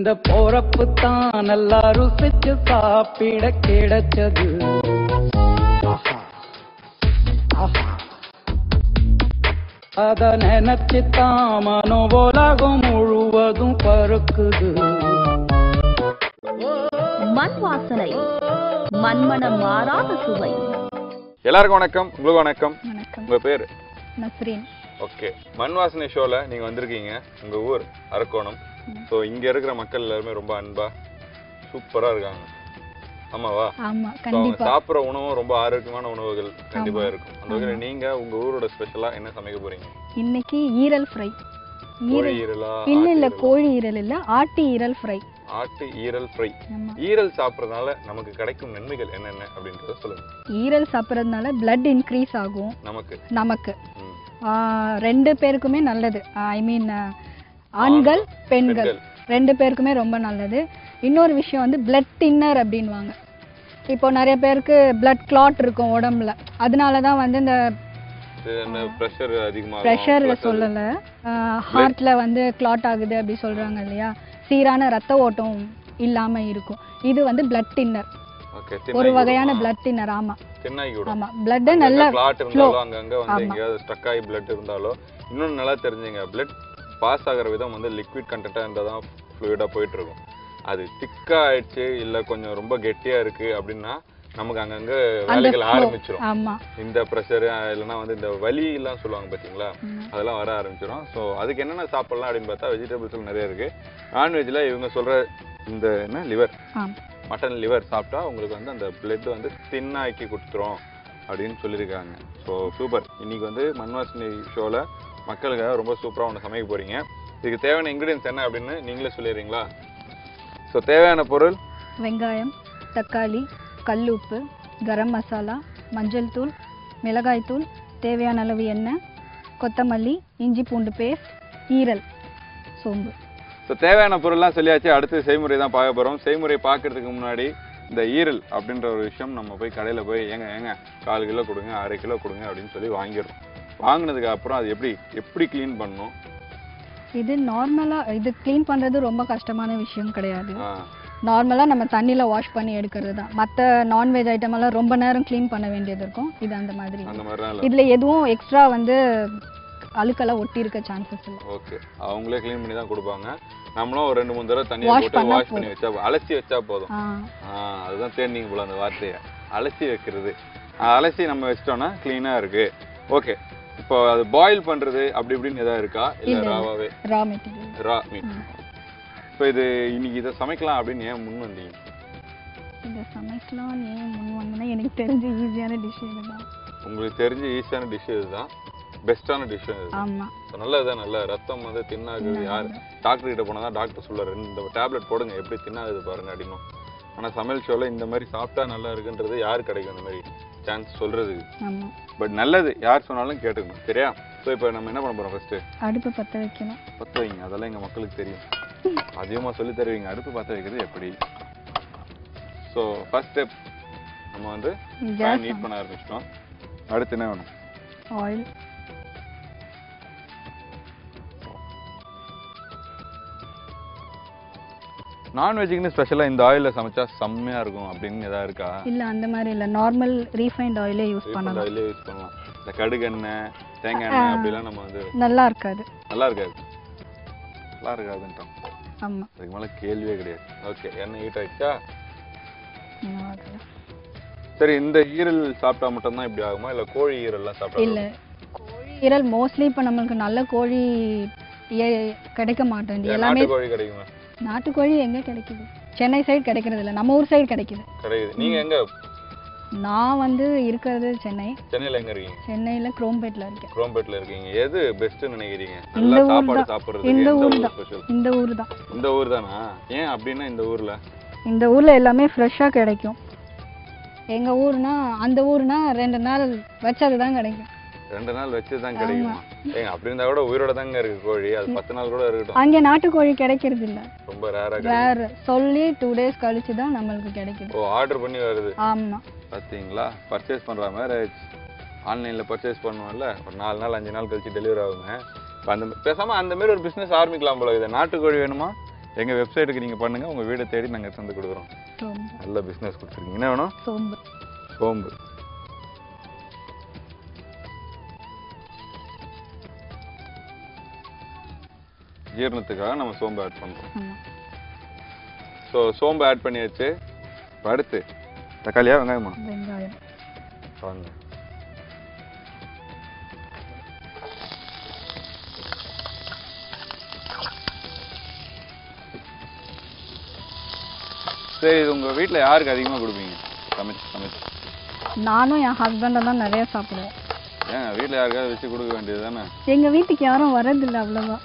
இந்த போறப்பு தான் நல்லா ருசிச்சு சாப்பிட கிடைச்சது. ஆஹா. ஆஹா. அத நினைச்சு தான் மனோ உலகம் முழுவதும் பருக்குது மண் வாசனை மண்மனம் மாறாத சுவை. எல்லாருக்கும் வணக்கம் உங்களுக்கு வணக்கம். வணக்கம். உங்க பேர்? நஸ்ரீன். ஓகே. மண் வாசனை ஷோல நீங்க வந்திருக்கீங்க. உங்க ஊர் அரக்கோணம். ஸோ இங்க இருக்கிற மக்கள் எல்லாருமே ரொம்ப அன்பா சூப்பரா இருக்காங்க. ஆமாவா? அவங்க சாப்பிட்ற உணவும் ரொம்ப ஆரோக்கியமான உணவுகள் கண்டிப்பா இருக்கும். அந்த வகையில் நீங்க உங்க ஊரோட ஸ்பெஷலா என்ன சமைக்க போறீங்க? இன்னைக்கு ஈரல் ஃப்ரை. கோழி ஈரல் ஈரலா இல்ல இல்ல? கோழி ஈரல் இல்ல ஆட்டு ஈரல் ஃப்ரை. ஆட்டு ஈரல் ஃப்ரை. ஈரல் சாப்பிட்றதுனால நமக்கு கிடைக்கும் நன்மைகள் என்னென்ன அப்படின்றத சொல்லுங்க. ஈரல் சாப்பிட்றதுனால blood இன்க்ரீஸ் ஆகும். நமக்கு. நமக்கு. ரெண்டு பேருக்குமே நல்லது. ஐ மீன் ஆண்கள் பெண்கள். ரெண்டு பேருக்குமே ரொம்ப நல்லது. இன்னொரு விஷயம் வந்து பிளட் டின்னர் அப்படின்வாங்க இப்போ நிறைய பேருக்கு பிளட் கிளாட் இருக்கும் உடம்புல. அதனால தான் வந்து இந்த ப்ரெஷர் அதிகமாக ப்ரெஷர் சொல்லலை. ஹார்ட்ல வந்து கிளாட் ஆகுது அப்படி சொல்றாங்க இல்லையா? சீரான ரத்த ஓட்டம் இல்லாம இருக்கும். இது வந்து பிளட் டின்னர் ஒரு வகையான பிளட் டின்னர் ஆமா. ஆமா பிளட் நல்ல கிளாட். இருந்தாலும் அங்கங்க வந்து ஆமா. எங்கேயாவது ஸ்டக் ஆகி பிளட் இருந்தாலோ இன்னொன்னு நல்லா தெரிஞ்சுங்க. பிளட் பாஸ் ஆகிற விதம் வந்து லிக்விட் கண்டென்ட்டாக இருந்தால் தான் ஃப்ளூயிடாக போயிட்டு இருக்கும் அது திக்கா ஆயிடுச்சு இல்ல கொஞ்சம் ரொம்ப கெட்டியா இருக்கு அப்படின்னா நமக்கு அங்கங்க வேலைகள் ஆமா. இந்த ப்ரெஷர் இல்லைன்னா வந்து இந்த வலி எல்லாம் சொல்லுவாங்க பாத்தீங்களா? ம். அதெல்லாம் வர ஆரம்பிச்சிடும் ஸோ அதுக்கு என்னென்ன சாப்பிடலாம் அப்படின்னு பார்த்தா வெஜிடபிள்ஸ் நிறைய இருக்கு. நான்வெஜ்ல இவங்க சொல்ற இந்த என்ன லிவர். மட்டன் லிவர் சாப்பிட்டா உங்களுக்கு வந்து அந்த பிளட் வந்து தின்னாக்கி கொடுத்துரும் அப்படின்னு சொல்லியிருக்காங்க. ஸோ சூப்பர் இன்னைக்கு வந்து மண்வாசினி ஷோவில் மக்களுக்காக ரொம்ப சூப்பராக ஒன்று சமைக்க போறீங்க. இதுக்கு தேவையான இன்க்ரீடியன்ஸ் என்ன அப்படின்னு நீங்களே சொல்லிடுறீங்களா? ஸோ தேவையான பொருள்? வெங்காயம் தக்காளி கல்லுப்பு கரம் மசாலா மஞ்சள் தூள் மிளகாய் தூள் தேவையான அளவு எண்ணெய் கொத்தமல்லி இஞ்சி பூண்டு பேஸ்ட் ஈரல் சோம்பு. ஸோ தேவையான பொருள்லாம் சொல்லியாச்சு. அடுத்து செய்முறை தான் பார்க்க போகிறோம் செய்முறை பார்க்கறதுக்கு முன்னாடி இந்த ஈரல் அப்படின்ற ஒரு விஷயம் நம்ம போய் கடையில் போய் ஏங்க ஏங்க கால் கிலோ கொடுங்க அரை கிலோ கொடுங்க அப்படின்னு சொல்லி வாங்கிடுறோம். வாங்கினதுக்கு அப்புறம் அது எப்படி எப்படி க்ளீன் பண்ணணும்? இது நார்மலாக இது க்ளீன் பண்ணுறது ரொம்ப கஷ்டமான விஷயம் கிடையாது. நார்மலாக நம்ம தண்ணியில் வாஷ் பண்ணி எடுக்கிறது தான். மற்ற நான்வெஜ் ஐட்டம் எல்லாம் ரொம்ப நேரம் க்ளீன் பண்ண வேண்டியது இருக்கும். இது அந்த மாதிரி. இதில் எதுவும் எக்ஸ்ட்ரா வந்து அழுக்கெல்லாம் ஒட்டி இருக்க சான்சஸ் இல்லை. ஓகே அவங்களே க்ளீன் பண்ணி தான் கொடுப்பாங்க. நம்மளும் ஒரு ரெண்டு மூணு தடவை தண்ணியை Wash போட்டு பண்ணா வாஷ் பண்ணி வச்சா அலசி வச்சா போதும். அதுதான் தேர்ந்தீங்க போல அந்த வார்த்தையை. அலசி வைக்கிறது. அலசி நம்ம வச்சிட்டோம்னா க்ளீனாக இருக்கு. ஓகே இப்போ அது பாயில் பண்றது அப்படி இப்படின்னு எதாவது இருக்கா? இல்லை. ராவாவே raw material raw meat so இது இன்னைக்கு இதை சமைக்கலாம் அப்படின்னு ஏன் முன் வந்தீங்க? இதை சமைக்கலாம் ஏன் முன் வந்தோன்னா எனக்கு தெரிஞ்ச ஈஸியான டிஷ் இதுதான். உங்களுக்கு தெரிஞ்ச ஈஸியான டிஷ் இதுதான். பெஸ்ட்டான டிஷ் ஆமாம் ஸோ நல்லதுதான் நல்ல ரத்தம் வந்து தின்னாகுது. யார்? டாக்டர் கிட்ட போனால் தான் டாக்டர் சொல்லுவார் இந்த டேப்லெட் போடுங்க எப்படி தின்னாகுது பாருங்க அப்படின்னு ஆனால் சமையல் ஷோவில் இந்த மாதிரி சாப்பிட்டா நல்லா இருக்குன்றது யார் கிடைக்கும் அந்த மாதிரி? சான்ஸ் சொல்றதுக்கு ஆமாம் பட் நல்லது. யார் சொன்னாலும் கேட்டுக்கணும். சரியா? ஸோ இப்போ நம்ம என்ன பண்ண போகிறோம் ஃபர்ஸ்ட்டு அடுப்பு பற்ற வைக்கணும். பற்ற வைங்க. அதெல்லாம் எங்கள் மக்களுக்கு தெரியும். அதிகமாக சொல்லி தருவீங்க. அடுப்பு பற்ற வைக்கிறது எப்படி? ஸோ ஃபர்ஸ்ட் ஸ்டெப் நம்ம வந்து நீட் பண்ண ஆரம்பிச்சிட்டோம். அடுத்து என்ன வேணும்? ஆயில் நான்வெஜ்ஜுக்குன்னு ஸ்பெஷலாக இந்த ஆயிலில் சமைச்சா செம்மையாக இருக்கும். அப்படின்னு எதாவது இருக்கா? இல்லை அந்த மாதிரி இல்லை. நார்மல் ரீஃபைண்ட் ஆயிலே யூஸ் பண்ணலாம். ஆயிலே யூஸ் பண்ணலாம். இந்த கடுகு எண்ணெய் தேங்காய் எண்ணெய் அப்படிலாம் நம்ம வந்து நல்லா இருக்காது. நல்லா இருக்காது. நல்லா இருக்காதுன்ட்டோம் ஆமாம் அதுக்கு மேலே கேள்வியே கிடையாது. ஓகே எண்ணெய் ஹீட் ஆயிடுச்சா? சரி இந்த ஈரல் சாப்பிட்டா மட்டும்தான் இப்படி ஆகுமா? இல்லை கோழி ஈரல்லாம் சாப்பிட்டா இல்லை. கோழி ஈரல் மோஸ்ட்லி இப்போ நம்மளுக்கு நல்ல கோழி கிடைக்க மாட்டேங்குது எல்லாமே நாட்டுக்கோழி கிடைக்குமா? நாட்டுக்கோழி எங்கே கிடைக்குது? சென்னை சைடு கிடைக்கிறது இல்லை நம்ம ஊர் சைடு கிடைக்குது. கிடைக்குது. நீங்க எங்க? நான் வந்து இருக்கிறது சென்னை. சென்னையில எங்க இருக்கீங்க? சென்னையில் குரோம்பேட்டில் இருக்கேன். குரோம்பேட்ல இருக்கீங்க. எது பெஸ்ட்னு நினைக்கிறீங்க? இந்த நல்லா ஊர் சாப்பாடு தான். சாப்பிடுறதுக்கு இந்த ஊர் தான். இந்த ஊர் தான். இந்த ஊர் தானா? ஏன் அப்படின்னா இந்த ஊர்ல? இந்த ஊரில் எல்லாமே ஃப்ரெஷ்ஷாக கிடைக்கும். எங்கள் ஊர்னா அந்த ஊர்னா ரெண்டு நாள் வச்சது தான் கிடைக்கும். ரெண்டு நாள் வச்சு தான் கிடைக்குமா ஏங்க அப்படி இருந்தா கூட உயிரோட தாங்க இருக்கு கோழி. அது பத்து நாள் கூட இருக்கட்டும். அங்கே நாட்டுக்கோழி கிடைக்கிறது இல்லை. ரொம்ப ரேரா வேறு சொல்லி டூ டேஸ் கழிச்சு தான் நம்மளுக்கு கிடைக்குது. ஓ ஆர்டர் பண்ணி வருது. ஆமாம் பார்த்தீங்களா பர்ச்சேஸ் பண்ணுற மாதிரி ஆன்லைனில் பர்ச்சேஸ் பண்ணுவோம்ல. ஒரு நாலு நாள் அஞ்சு நாள் கழிச்சு டெலிவரி ஆகுங்க. இப்போ அந்த பேசாமல் அந்த மாதிரி ஒரு பிஸ்னஸ் ஆரம்பிக்கலாம் போல இது நாட்டுக்கோழி வேணுமா? எங்கள் வெப்சைட்டுக்கு நீங்கள் பண்ணுங்கள் உங்கள் வீடை தேடி நாங்கள் தந்து கொடுக்குறோம். நல்ல பிஸ்னஸ் கொடுத்துருக்கீங்க. என்ன வேணும்? சோம்பு. சோம்பு. ஜீரணத்துக்காக நம்ம சோம்பு ஆட் பண்ணுறோம் ஸோ சோம்பு ஆட் பண்ணியாச்சு. அடுத்து தக்காளியா வெங்காயமா? வெங்காயம். வாங்க. சரி இது உங்கள் வீட்டில் யாருக்கு அதிகமாக கொடுப்பீங்க? சமைச்சு சமைச்சு. நானும் என் ஹஸ்பண்டும் தான் நிறைய சாப்பிடுவோம். ஏங்க வீட்டில் யாருக்காவது வச்சு கொடுக்க வேண்டியது தானே? எங்க வீட்டுக்கு யாரும் வரதில்லை அவ்வளவா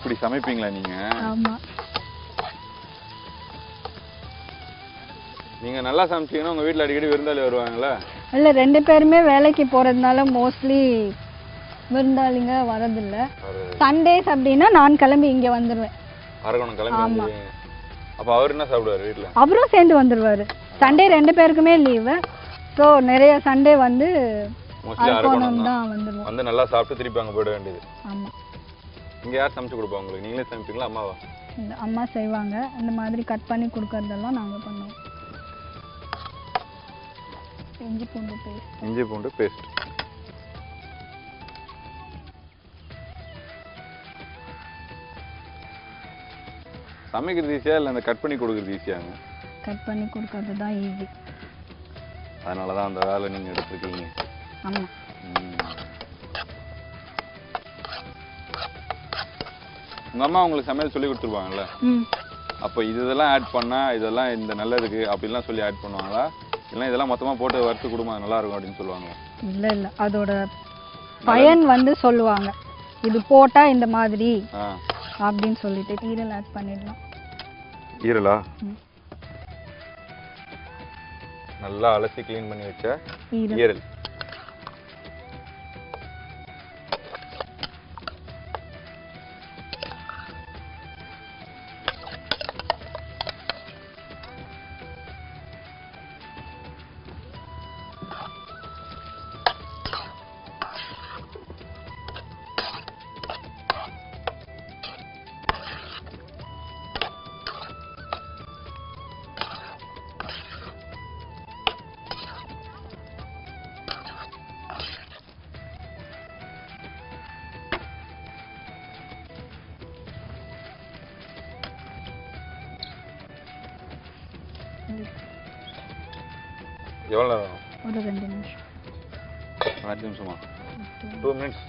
இப்படி சமைப்பீங்களா நீங்கள் ஆமா. நீங்கள் நல்லா சமைச்சீங்கன்னா உங்கள் வீட்டில் அடிக்கடி விருந்தாளி வருவாங்களா? இல்ல ரெண்டு பேருமே வேலைக்கு போறதுனால மோஸ்ட்லி விருந்தாளிங்க வரதில்ல சண்டேஸ் அப்படின்னா நான் கிளம்பி இங்க வந்துருவேன். அரகணம் கிளம்பி ஆமா. அப்போ அவர் என்ன சாப்பிடுவார் வீட்டில் அவரும் சேர்ந்து வந்துருவாரு. சண்டே ரெண்டு பேருக்குமே லீவு ஸோ நிறைய சண்டே வந்து மோஸ்ட்லி அரகணம் அரக்கோணம் தான் வந்துருவோம். வந்து நல்லா சாப்பிட்டு திருப்பி அங்கே போயிட வேண்டியது. ஆமா. இங்கே யார் சமைச்சு கொடுப்பா உங்களுக்கு? நீங்களே சமைப்பீங்களா அம்மாவா? இந்த அம்மா செய்வாங்க. இந்த மாதிரி கட் பண்ணி கொடுக்கறதெல்லாம் நாங்க பண்ணுவோம். இஞ்சி பூண்டு பேஸ்ட் இஞ்சி பூண்டு பேஸ்ட் சமைக்கிறது ஈஸியா இல்லை இந்த கட் பண்ணி கொடுக்குறது ஈஸியாங்க கட் பண்ணி கொடுக்கறது தான் ஈஸி அதனால தான் அந்த வேலை நீங்கள் எடுத்துருக்கீங்க. ஆமா. உங்க அம்மா உங்களுக்கு சமையல் சொல்லி கொடுத்துருப்பாங்கல்ல ம். அப்போ இது இதெல்லாம் ஆட் பண்ணா இதெல்லாம் இந்த நல்லதுக்கு அப்படிலாம் சொல்லி ஆட் பண்ணுவாங்களா? இல்லைன்னா இதெல்லாம் மொத்தமா போட்டு வறுத்து கொடுமா நல்லா இருக்கும் அப்படின்னு சொல்லுவாங்க இல்ல இல்ல. அதோட பயன் வந்து சொல்லுவாங்க. இது போட்டா இந்த மாதிரி அப்படின்னு சொல்லிட்டு ஈரல் ஆட் பண்ணிடலாம். ஈரலா. நல்லா அலசி க்ளீன் பண்ணி வச்ச ஈரல் எவ்வளோ நேரம்? ஒரு ரெண்டு நிமிஷம். அஞ்சு நிமிஷமா? Two minutes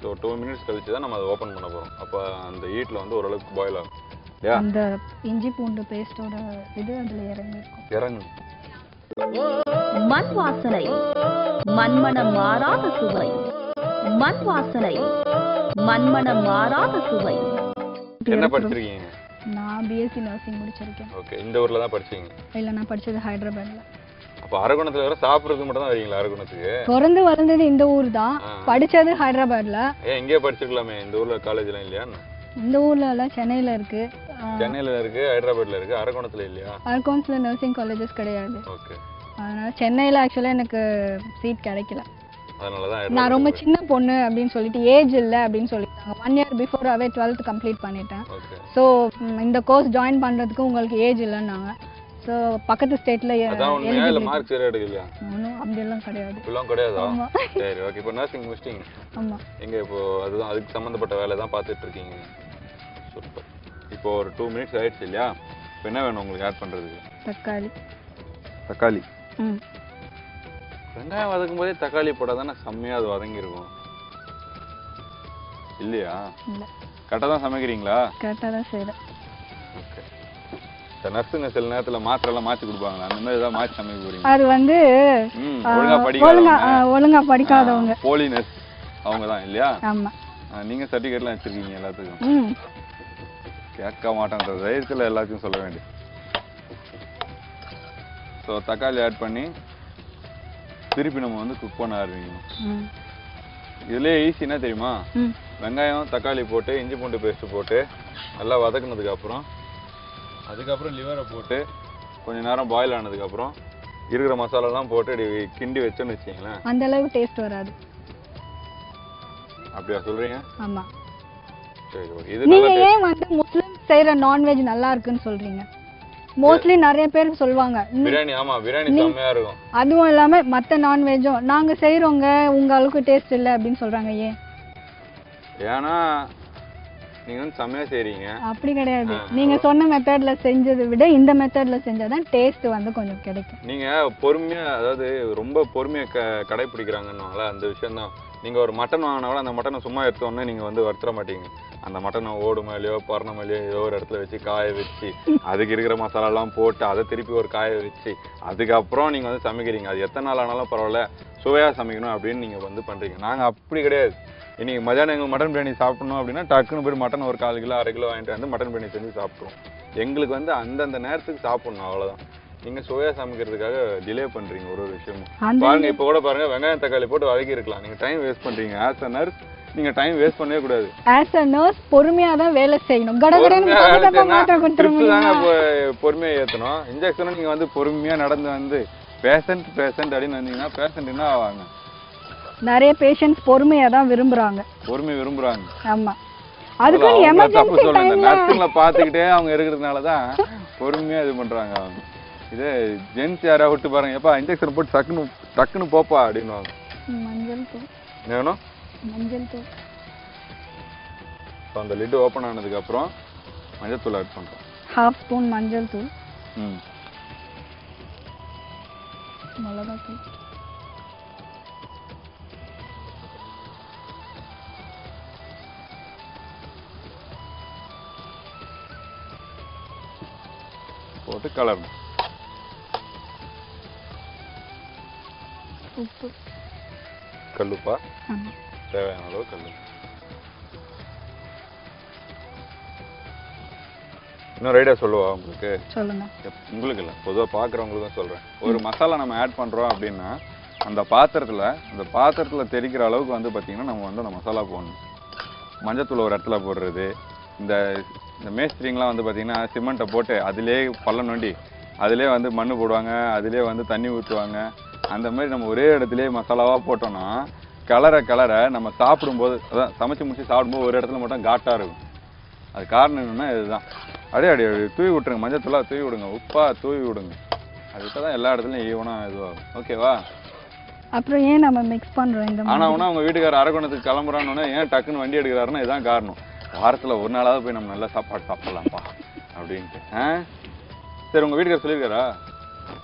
so two minutes கழிச்சு தான் நம்ம அதை ஓப்பன் பண்ண போகிறோம் அப்போ அந்த ஹீட்டில் வந்து ஓரளவுக்கு பாயில் ஆகும். அந்த இஞ்சி பூண்டு பேஸ்டோட இது அதுல இறங்கிருக்கும் இறங்கு மண் வாசனை மண்மணம் மாறாத சுவை. மண் வாசனை மண்மணம் மாறாத சுவை. என்ன படிச்சிருக்கீங்க? நான் பிஎஸ்சி நர்சிங் முடிச்சிருக்கேன். ஓகே இந்த ஊரில் தான் படிச்சீங்க? இல்ல நான் படிச்சது ஹைதராபாத்ல. அப்போ அரகுணத்தில் வர சாப்பிட்றதுக்கு மட்டும் தான் வரீங்களா அரகுணத்துக்கு? பிறந்து வளர்ந்தது இந்த ஊர் தான். படிச்சது ஹைதராபாத்ல. ஏன் இங்கேயே படிச்சிருக்கலாமே? இந்த ஊரில் காலேஜ்லாம் இல்லையா இந்த ஊர்ல எல்லாம் சென்னையில இருக்கு. சென்னையில் இருக்கு ஹைதராபாத்தில் இருக்கு அரகுணத்தில் இல்லையா? அல்கோன்ஸ்ல நர்சிங் காலேஜஸ் கிடையாது. ஓகே அதனால சென்னையில ஆக்சுவலா எனக்கு சீட் கிடைக்கல. அதனால தான் நான் ரொம்ப சின்ன பொண்ணு அப்படின்னு சொல்லிட்டு ஏஜ் இல்லை அப்படின்னு சொல்லிட்டாங்க ஒன் இயர் பிஃபோராகவே டுவெல்த் கம்ப்ளீட் பண்ணிட்டேன். ஸோ இந்த கோர்ஸ் ஜாயின் பண்ணுறதுக்கு உங்களுக்கு ஏஜ் இல்லைன்னாங்க. ஸோ பக்கத்து உண்மையா? இல்லை மார்க் சரியா எடுக்கலையா? அப்படியெல்லாம் கிடையாது. இப்பெல்லாம் கிடையாதா? ஆமா. சரி ஓகே இப்போ நர்சிங் முடிச்சிட்டீங்க. ஆமாம் எங்க இப்போ அதுதான் அதுக்கு சம்மந்தப்பட்ட வேலை தான் பார்த்துட்டு இருக்கீங்க. சூப்பர் இப்போ ஒரு டூ மினிட்ஸ் ஆயிடுச்சு இல்லையா? இப்போ என்ன வேணும் உங்களுக்கு ஆட் பண்ணுறதுக்கு தக்காளி. தக்காளி. ம். வெங்காயம் வதக்கும் போதே தக்காளி போட்டால் தானே செம்மையாக அது வதங்கியிருக்கும். இல்லையா? இல்லை. கரெக்டாக தான் சமைக்கிறீங்களா? கரெக்டாக தான் செய்கிறேன் ஓகே. நர்ஸுங்க சில நேரத்தில் மாத்திரைலாம் மாற்றி கொடுப்பாங்களா அந்த மாதிரி ஏதாவது மாற்றி சமைக்க போறீங்க அது வந்து ம் ஆ, ஒழுங்கா ஒழுங்கா ஆ, படிக்காதவங்க. போலி நர்ஸ் அவங்க தான் இல்லையா? ஆமாம் நீங்க சர்டிஃபிகேட்லாம் வச்சிருக்கீங்க எல்லாத்துக்கும். கேட்க மாட்டேன்ற தைரியத்தில் எல்லாத்தையும் சொல்ல வேண்டியது. ஸோ தக்காளி ஆட் பண்ணி திருப்பி நம்ம வந்து குக் பண்ண ஆரம்பிக்கணும். ம். இதுலேயே ஈஸினா தெரியுமா? வெங்காயம் தக்காளி போட்டு இஞ்சி பூண்டு பேஸ்ட் போட்டு நல்லா வதக்குனதுக்கு அப்புறம் அதுக்கப்புறம் லிவரை போட்டு கொஞ்ச நேரம் பாயில் ஆனதுக்கப்புறம் இருக்கிற மசாலாலாம் போட்டு இப்படி கிண்டி வச்சோன்னு வச்சிங்களேன் அந்த அளவுக்கு டேஸ்ட் வராது. அப்படியா சொல்றீங்க? ஆமா. சரி ஓகே இது நீங்க ஏன் வந்து முஸ்லிம் செய்யற நான்வெஜ் நல்லா இருக்குன்னு சொல்றீங்க? மோஸ்ட்லி நிறைய பேர் சொல்லுவாங்க. "ம், பிரியாணி ஆமா பிரியாணி செம்மையா இருக்கும். அதுவும் இல்லாம மத்த நான்வெஜ்ஜும் நாங்க செய்றோங்க உங்க அளவுக்கு டேஸ்ட் இல்லை அப்படின்னு சொல்றாங்க ஏன்? ஏன்னா நீங்க வந்து செம்மையா செய்றீங்க. அப்படி கிடையாது. நீங்க சொன்ன மெத்தட்ல செஞ்சதை விட இந்த மெத்தட்ல செஞ்சாதான் டேஸ்ட் வந்து கொஞ்சம் கிடைக்கும். நீங்க பொறுமையா அதாவது ரொம்ப பொறுமையா க கடைப்பிடிக்கிறாங்கன்னு அந்த விஷயம் தான் நீங்கள் ஒரு மட்டன் வாங்கினா கூட அந்த மட்டனை சும்மா எடுத்தோடனே நீங்கள் வந்து வருத்தர மாட்டீங்க. அந்த மட்டனை ஓடு மேலேயோ பரண மேலேயோ ஏதோ ஒரு இடத்துல வச்சு காய வச்சு அதுக்கு இருக்கிற மசாலாலாம் போட்டு அதை திருப்பி ஒரு காய வச்சு அதுக்கப்புறம் நீங்கள் வந்து சமைக்கிறீங்க. அது எத்தனை நாள் ஆனாலும் பரவாயில்ல சுவையாக சமைக்கணும் அப்படின்னு நீங்கள் வந்து பண்ணுறீங்க நாங்கள் அப்படி கிடையாது. இன்றைக்கி மதியானம் எங்கள் மட்டன் பிரியாணி சாப்பிடணும் அப்படின்னா டக்குன்னு போய் மட்டன் ஒரு கால் கிலோ அரை கிலோ வாங்கிட்டு வந்து மட்டன் பிரியாணி செஞ்சு சாப்பிட்ருவோம் எங்களுக்கு வந்து அந்தந்த நேரத்துக்கு சாப்பிட்ணும் அவ்வளோதான் நீங்க சுவையா சமைக்கிறதுக்காக டிலே பண்றீங்க ஒரு ஒரு விஷயமும். பாருங்க இப்போ கூட பாருங்க வெங்காயம் தக்காளி போட்டு வதக்கி இருக்கலாம் நீங்க டைம் வேஸ்ட் பண்றீங்க. ஆஸ் அ நர்ஸ் நீங்க டைம் வேஸ்ட் பண்ணவே கூடாது. ஆஸ் அ நர்ஸ் பொறுமையா தான் வேலை செய்யணும். பொறுமையா ஏத்தணும். இன்ஜெக்ஷனும் நீங்க வந்து பொறுமையா நடந்து வந்து பேஷண்ட் பேஷண்ட் அப்படின்னு வந்தீங்கன்னா பேஷண்ட் என்ன ஆவாங்க? நிறைய பேஷண்ட்ஸ் பொறுமையா தான் விரும்புறாங்க. பொறுமை விரும்புறாங்க. ஆமா. தப்பு எமர்ஜென்சி டைம்ல நர்ஸுங்களை பார்த்துக்கிட்டே அவங்க இருக்கிறதுனால தான் பொறுமையா இது பண்றாங்க அவங்க. இதே ஜென்ஸ் யாரா விட்டு பாருங்க. எப்பா இன்ஜெக்ஷன் போட்டு டக்குன்னு டக்குன்னு போப்பா அப்படின்னுவாங்க. மஞ்சள் தூள். வேணும்? மஞ்சள் தூள். ஸோ அந்த லிட் ஓப்பன் ஆனதுக்கு அப்புறம் மஞ்சத்தூள் ஆட் பண்றோம். ஹாஃப் ஸ்பூன் மஞ்சள் தூள். ம். மிளகாய் தூள் போட்டு கலரணும். உப்பு. கல்லுப்பா? தேவையான அளவு கல்லு. இன்னும் ரைடா சொல்லுவா உங்களுக்கு? சொல்லுங்க. உங்களுக்கு இல்லை பொதுவாக பார்க்குறவங்களுக்கும் சொல்கிறேன் ஒரு மசாலா நம்ம ஆட் பண்ணுறோம் அப்படின்னா அந்த பாத்திரத்தில் அந்த பாத்திரத்தில் தெரிக்கிற அளவுக்கு வந்து பார்த்திங்கன்னா நம்ம வந்து அந்த மசாலா போடணும். மஞ்சத்தூள் ஒரு இடத்துல போடுறது இந்த இந்த மேஸ்திரிங்கெலாம் வந்து பார்த்திங்கன்னா சிமெண்ட்டை போட்டு அதிலே பள்ளம் நோண்டி அதிலே வந்து மண் போடுவாங்க அதிலே வந்து தண்ணி ஊற்றுவாங்க அந்த மாதிரி நம்ம ஒரே இடத்துலயே மசாலாவாக போட்டோம்னா கலர கலர நம்ம சாப்பிடும்போது அதான் சமைச்சு முடிச்சு சாப்பிடும்போது ஒரு இடத்துல மட்டும் காட்டாக இருக்கும். அது காரணம் என்னன்னா இதுதான். அப்படியே அப்படியே தூவி விட்டுருங்க மஞ்சத்தூளாக தூவி விடுங்க உப்பா தூவி விடுங்க. அது விட்டால் தான் எல்லா இடத்துலையும் ஈவனாக இதுவாகும். ஓகேவா அப்புறம் ஏன் நம்ம மிக்ஸ் பண்றோம் இந்த ஆனா மாதிரி? உனா உங்க வீட்டுக்காரர் அரக்கோணத்துக்கு கிளம்புறான்னு ஏன் டக்குன்னு வண்டி எடுக்கிறாருன்னா இதான் காரணம். வாரத்துல ஒரு நாளாவது போய் நம்ம நல்லா சாப்பாடு சாப்பிடலாம்ப்பா அப்படின்ட்டு. ஆ? சரி உங்க வீட்டுக்காரர் சொல்லியிருக்காரா?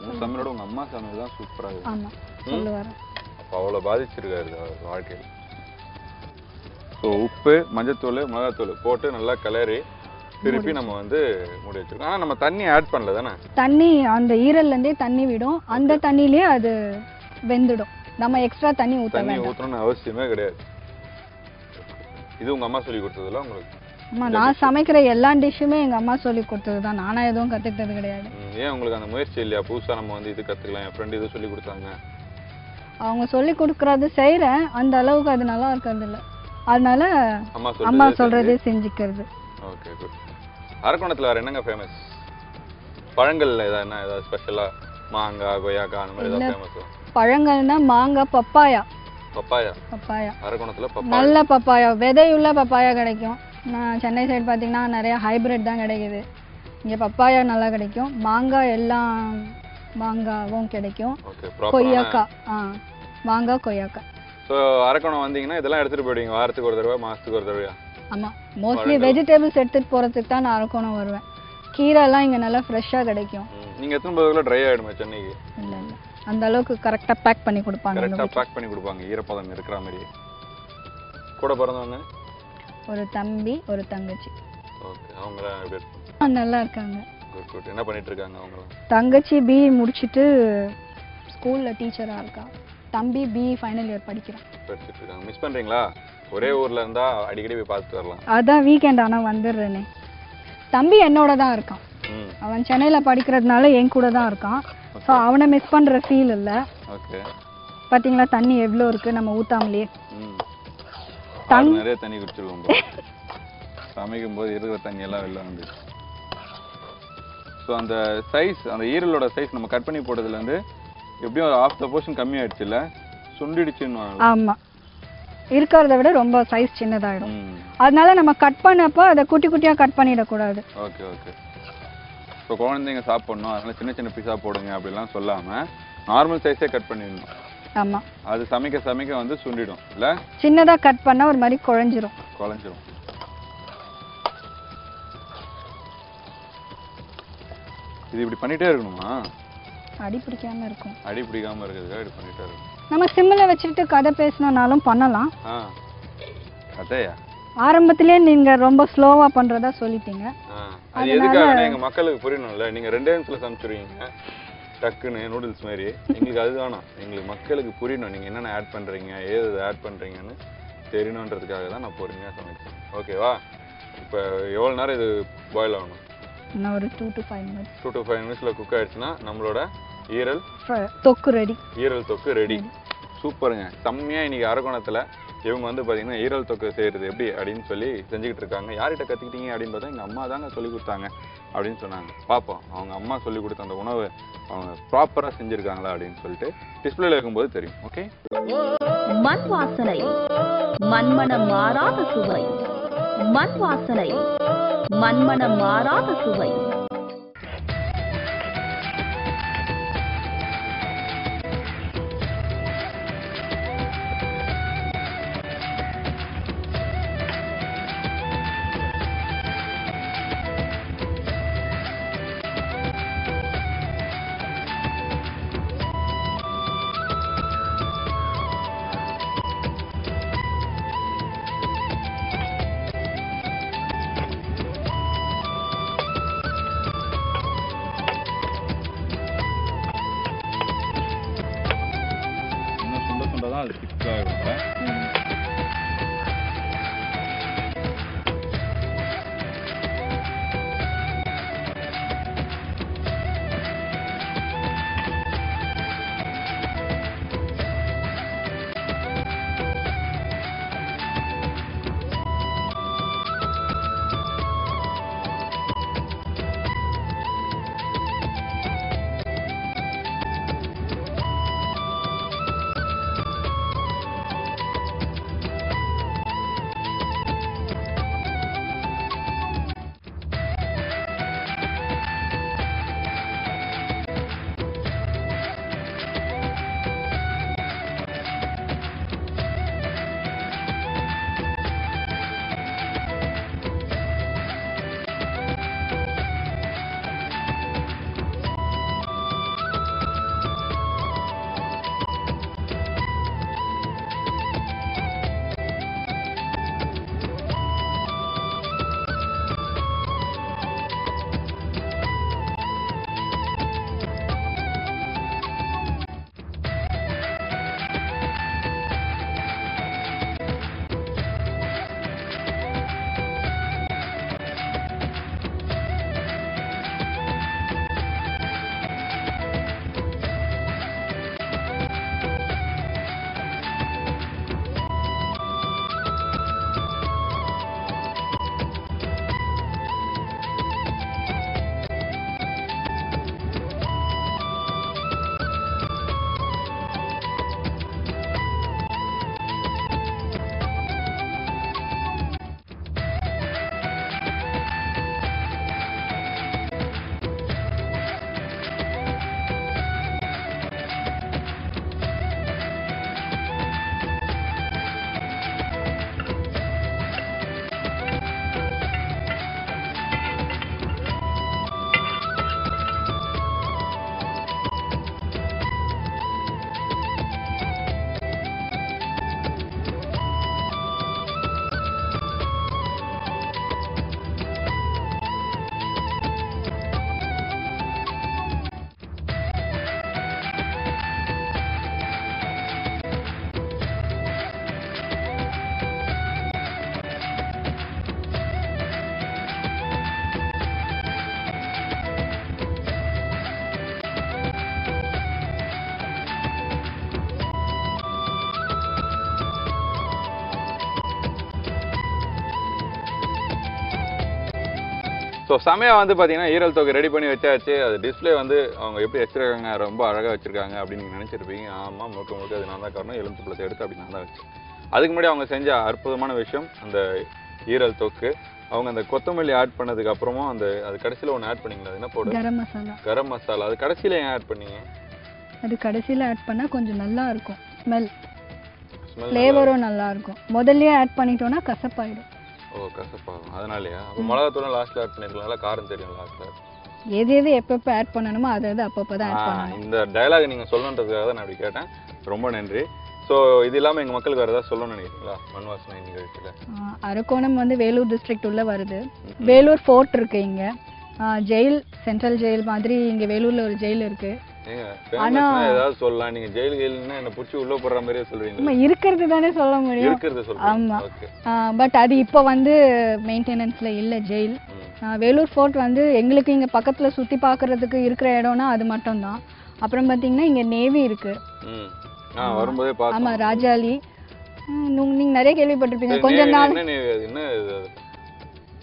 உங்க சமையலோட உங்க அம்மா சமையல் தான் சூப்பரா இருக்கு. அப்போ அவ்வளோ பாதிச்சிருக்காரு வாழ்க்கையில். ஸோ உப்பு மஞ்சத்தூள் மிளகாத்தூள் போட்டு நல்லா கிளறி திருப்பி நம்ம வந்து மூடி வச்சிருக்கோம். ஆனா நம்ம தண்ணி ஆட் பண்ணல தானே? தண்ணி அந்த ஈரல்ல இருந்தே தண்ணி விடும். அந்த தண்ணியிலே அது வெந்துடும். நம்ம எக்ஸ்ட்ரா தண்ணி ஊத்த தண்ணி ஊற்றணும்னு அவசியமே கிடையாது. இது உங்க அம்மா சொல்லி கொடுத்ததுல உங்களுக்கு ஆமா நான் சமைக்கிற எல்லா டிஷ்ஷுமே எங்க அம்மா சொல்லி கொடுத்தது தான் நானா எதுவும் கத்துக்கிட்டது கிடையாது. ஏன் உங்களுக்கு அந்த முயற்சி இல்லையா? புதுசா நம்ம வந்து இது கத்துக்கலாம் என் ஃப்ரெண்டு இது சொல்லி கொடுத்தாங்க. அவங்க சொல்லி கொடுக்கறது செய்றேன். அந்த அளவுக்கு அது நல்லா இருக்கிறது இல்ல. அதனால அம்மா சொல்றதே செஞ்சுக்கிறது. ஓகே குட் அரக்கோணத்துல வேற என்னங்க ஃபேமஸ் பழங்கள்ல ஏதாவது என்ன ஏதாவது ஸ்பெஷலா மாங்காய் கொய்யாக்காய் அந்த மாதிரி ஏதாவது ஃபேமஸ் பழங்கள்னா மாங்காய் பப்பாயா. பப்பாயா? பப்பாயா. அரக்கோணத்துல நல்ல பப்பாயா. விதையுள்ள பப்பாயா கிடைக்கும். நான் சென்னை சைடு பார்த்தீங்கன்னா நிறைய ஹைபிரிட் தான் கிடைக்குது. இங்கே பப்பாயா நல்லா கிடைக்கும். மாங்காய் எல்லாம் மாங்காவும் கிடைக்கும். கொய்யாக்காய் ஆ மாங்காய் கொய்யாக்காய் ஸோ அரக்கோணம் வந்தீங்கன்னா இதெல்லாம் எடுத்துட்டு போயிடுவீங்க. வாரத்துக்கு ஒரு தடவை மாசத்துக்கு ஒரு தடவையா? ஆமாம் மோஸ்ட்லி வெஜிடபிள்ஸ் எடுத்துகிட்டு போகிறதுக்கு தான் நான் அரக்கோணம் வருவேன். கீரைலாம் இங்கே நல்லா ஃப்ரெஷ்ஷாக கிடைக்கும். ம், நீங்க எத்தனை போதுக்குள்ள ட்ரை ஆயிடுமா சென்னைக்கு? இல்லை இல்லை. அந்த அளவுக்கு கரெக்டாக பேக் பண்ணி கொடுப்பாங்க எங்க கரெக்டா வீட்ல. பேக் பண்ணி கொடுப்பாங்க. ஈரப்பதம் இருக்கிற மாதிரி கூட பிறந்தவங்க? ஒரு தம்பி ஒரு தங்கச்சி. ஓகே அவங்களாம் எப்படி இருக்காங்க? ஆ, நல்லா இருக்காங்க. Good good. என்ன பண்ணிட்டு இருக்காங்க அவங்களாம் தங்கச்சி பிஇ முடிச்சுட்டு ஸ்கூலில் டீச்சராக இருக்கா. தம்பி பிஇ ஃபைனல் இயர் படிக்கிறான். படிச்சிட்டு இருக்காங்க. மிஸ் பண்றீங்களா? ஒரே ஊர்ல இருந்தா அடிக்கடி போய் பார்த்துட்டு வரலாம். அதான் வீக்கெண்ட் ஆனால் வந்துடுறேனே. தம்பி என்னோட தான் இருக்கான். ம். அவன் சென்னையில் படிக்கிறதுனால என் கூட தான் இருக்கான். ஸோ அவனை மிஸ் பண்ணுற ஃபீல் இல்லை. ஓகே. பார்த்தீங்களா தண்ணி எவ்வளோ இருக்குது நம்ம ஊத்தாமலேயே ம். ஆறு நிறைய தண்ணி குடிச்சிருவோம். சமைக்கும் போது இருக்கிற தண்ணி எல்லாம் வெளில வந்து. ஸோ அந்த சைஸ் அந்த ஈரலோட சைஸ் நம்ம கட் பண்ணி போட்டதுலேருந்து எப்படியும் ஒரு ஆஃப் த போர்ஷன் கம்மி ஆயிடுச்சுல்ல சுண்டிடுச்சுன்னு ஆமாம் இருக்கிறத விட ரொம்ப சைஸ் சின்னதாயிடும். அதனால நம்ம கட் பண்ணப்போ அதை குட்டி குட்டியா கட் பண்ணிடக்கூடாது. ஓகே ஓகே இப்போ குழந்தைங்க சாப்பிடணும். அதனால சின்ன சின்ன பீஸா போடுங்க அப்படிலாம் சொல்லாம நார்மல் சைஸே கட் பண்ணிடணும். ஆமா. அது சமைக்க சமைக்க வந்து சுண்டிடும் இல்ல? சின்னதா கட் பண்ணா ஒரு மாதிரி குழஞ்சிரும். குழஞ்சிரும். இது இப்படி பண்ணிட்டே இருக்கணுமா? அடி பிடிக்காம இருக்கும். அடி பிடிக்காம இருக்கிறதுக்காக இப்படி பண்ணிட்டே இருக்கணும். நம்ம சிம்மில் வச்சுக்கிட்டு கதை பேசணும்னாலும் பண்ணலாம். கதையா? ஆரம்பத்திலேயே நீங்க ரொம்ப ஸ்லோவா பண்றதா சொல்லிட்டீங்க. அது எதுக்காகனா எங்க மக்களுக்கு புரியணும்ல. நீங்க ரெண்டே நிமிஷத்துல சமைச்சிருவீங்க டக்குன்னு நூடுல்ஸ் மாதிரி. எங்களுக்கு அது வேணாம். எங்களுக்கு மக்களுக்கு புரியணும். நீங்க என்னென்ன ஆட் பண்றீங்க ஏது ஆட் பண்றீங்கன்னு தெரியணுன்றதுக்காக தான் நான் பொறுமையா சமைச்சேன் ஓகேவா இப்போ எவ்வளோ நேரம் இது பாயில் ஆகணும்? இன்னும் ஒரு two to five minutes two to five மினிட்ஸில் குக் ஆயிடுச்சுன்னா நம்மளோட ஈரல் தொக்கு ரெடி ஈரல் தொக்கு ரெடி சூப்பருங்க. செம்மையா இன்னைக்கு அரக்கோணத்துல இவங்க வந்து பார்த்தீங்கன்னா ஈரல் தொக்கு செய்கிறது எப்படி அப்படின்னு சொல்லி செஞ்சுக்கிட்டு இருக்காங்க. யார்கிட்ட கற்றுக்கிட்டீங்க அப்படின்னு பார்த்தா எங்கள் அம்மா தாங்க சொல்லி கொடுத்தாங்க அப்படின்னு சொன்னாங்க. பார்ப்போம் அவங்க அம்மா சொல்லி கொடுத்த அந்த உணவு அவங்க ப்ராப்பராக செஞ்சுருக்காங்களா அப்படின்னு சொல்லிட்டு டிஸ்பிளேல இருக்கும்போது தெரியும். ஓகே மண் வாசனை. மண்மனம் மாறாத சுவை. மண் வாசனை. மண்மனம் மாறாத சுவை. ஸோ சமயா வந்து பார்த்தீங்கன்னா ஈரல் தொகை ரெடி பண்ணி வச்சாச்சு. அது டிஸ்ப்ளே வந்து அவங்க எப்படி வச்சிருக்காங்க ரொம்ப அழகாக வச்சிருக்காங்க அப்படின்னு நீங்கள் நினச்சிருப்பீங்க. ஆமாம் முழுக்க முழுக்க அது நான் தான் காரணம். எலுமிச்சை பழத்தை எடுத்து அப்படி நான் தான் வச்சேன். அதுக்கு முன்னாடி அவங்க செஞ்ச அற்புதமான விஷயம் அந்த ஈரல் தொக்கு. அவங்க அந்த கொத்தமல்லி ஆட் பண்ணதுக்கு அப்புறமும் அந்த அது கடைசியில் ஒன்று ஆட் பண்ணீங்களா? அது என்ன போடு கரம் மசாலா. கரம் மசாலா. அது கடைசியில் ஏன் ஆட் பண்ணீங்க? அது கடைசியில் ஆட் பண்ணால் கொஞ்சம் நல்லா இருக்கும். ஸ்மெல் ஃப்ளேவரும் நல்லா இருக்கும். முதல்லயே ஆட் பண்ணிட்டோம்னா கசப்பாயிடும். ஓ கசப்பாகும் அதனாலயா? அப்போ மிளகாத்தூளும் லாஸ்ட்ல ஆட் பண்ணிருக்கலாம்ல? காரம் தெரியும் லாஸ்ட்ல எது எது எப்பப்போ ஆட் பண்ணணுமோ அதை அது அப்பப்போ தான் ஆட் பண்ணணும். இந்த டயலாக் நீங்க சொல்லணுன்றதுக்காக தான் நான் அப்படி கேட்டேன். ரொம்ப நன்றி. ஸோ இது இல்லாம எங்க மக்களுக்கு வேற ஏதாவது சொல்லணும்னு நினைக்கிறீங்களா? மண் வாசனை நிகழ்ச்சியில அரக்கோணம் வந்து வேலூர் டிஸ்ட்ரிக்ட் உள்ள வருது. வேலூர் ஃபோர்ட் இருக்கு இங்க. ஜெயில் சென்ட்ரல் ஜெயில் மாதிரி இங்க வேலூர்ல ஒரு ஜெயில் இருக்கு. ஏதாவது சொல்லலாம். நீங்க ஜெயில் ஜெயில்னா என்ன புடிச்சு உள்ள போடுற மாதிரியே சொல்றீங்க நம்ம இருக்கிறது தானே சொல்ல முடியும். இருக்கிறத ஆமா. பட் அது இப்போ வந்து மெயின்டெனன்ஸ்ல இல்ல ஜெயில். வேலூர் ஃபோர்ட் வந்து எங்களுக்கு இங்க பக்கத்துல சுத்தி பார்க்கிறதுக்கு இருக்கிற இடம்னா அது மட்டும்தான். அப்புறம் பாத்தீங்கன்னா இங்க நேவி இருக்கு. வரும்போதே ஆமா ராஜாலி. நீங்க- நிறைய கேள்விப்பட்டிருப்பீங்க. கொஞ்ச நாள்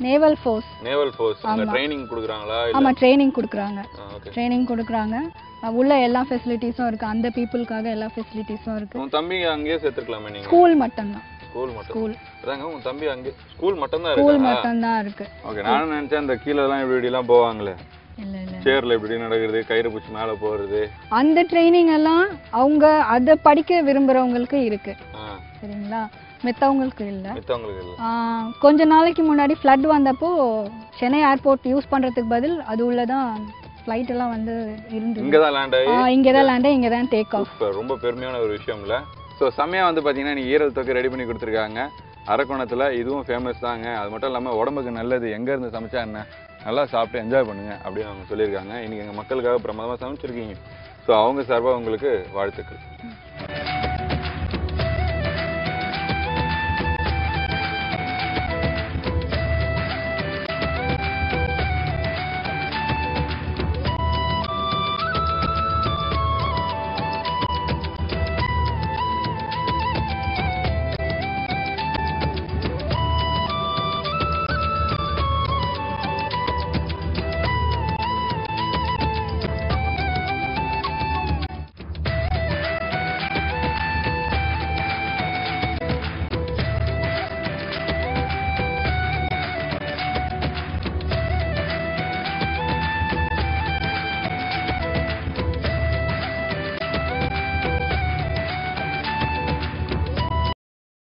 நேவல் ஃபோர்ஸ் நேவல் ஃபோர்ஸ் அங்க ஆமா. ட்ரைனிங் கொடுக்குறாங்களா ஆமா ட்ரைனிங் கொடுக்குறாங்க. ஓகே ட்ரைனிங் கொடுக்குறாங்க. உள்ள எல்லா ஃபெசிலிட்டிஸும் இருக்கு. அந்த பீப்புளுக்காக எல்லா ஃபெசிலிட்டிஸும் இருக்கு. உன் தம்பி அங்கேயே சேர்த்துக்கலாமே நீங்க? ஸ்கூல் மட்டும்தான். ஸ்கூல் மட்டும். ஸ்கூல் அதாங்க உன் தம்பி அங்கே ஸ்கூல் மட்டும் தான் ஸ்கூல் இருக்கா மட்டும்தான் இருக்கு. ஓகே நானும் நினைச்சேன் இந்த கீழே எல்லாம் இப்படி இப்படிலாம் போவாங்களே. சேர்ல இப்படி நடக்கிறது கயிறு பிடிச்சி மேலே போறது. அந்த ட்ரைனிங் எல்லாம் அவங்க அதை படிக்க விரும்புறவங்களுக்கு இருக்கு. சரிங்களா? மித்தவங்களுக்கு இல்ல. மித்தவங்களுக்கு இல்லை. கொஞ்ச நாளைக்கு முன்னாடி ஃப்ளட் வந்தப்போ சென்னை ஏர்போர்ட் யூஸ் பண்றதுக்கு பதில் அது உள்ளதான் ஃப்ளைட் எல்லாம் வந்து இருந்தது. இங்கே தான் லேண்ட் ஆகி ஆஹ் இங்கதான் லேண்டே இங்கதான் டேக் ஆஃப் ரொம்ப பெருமையான ஒரு விஷயம் இல்லை ஸோ செம்மையாக வந்து பார்த்தீங்கன்னா நீ ஈரல் தொகை ரெடி பண்ணி கொடுத்துருக்காங்க. அரக்கோணத்தில் இதுவும் ஃபேமஸ் தாங்க. அது மட்டும் இல்லாமல் உடம்புக்கு நல்லது. எங்கே இருந்து சமைச்சா என்ன? நல்லா சாப்பிட்டு என்ஜாய் பண்ணுங்க அப்படின்னு அவங்க சொல்லியிருக்காங்க. இன்னைக்கு எங்கள் மக்களுக்காக பிரமாதமாக சமைச்சிருக்கீங்க. ஸோ அவங்க சார்பாக உங்களுக்கு வாழ்த்துக்கள்.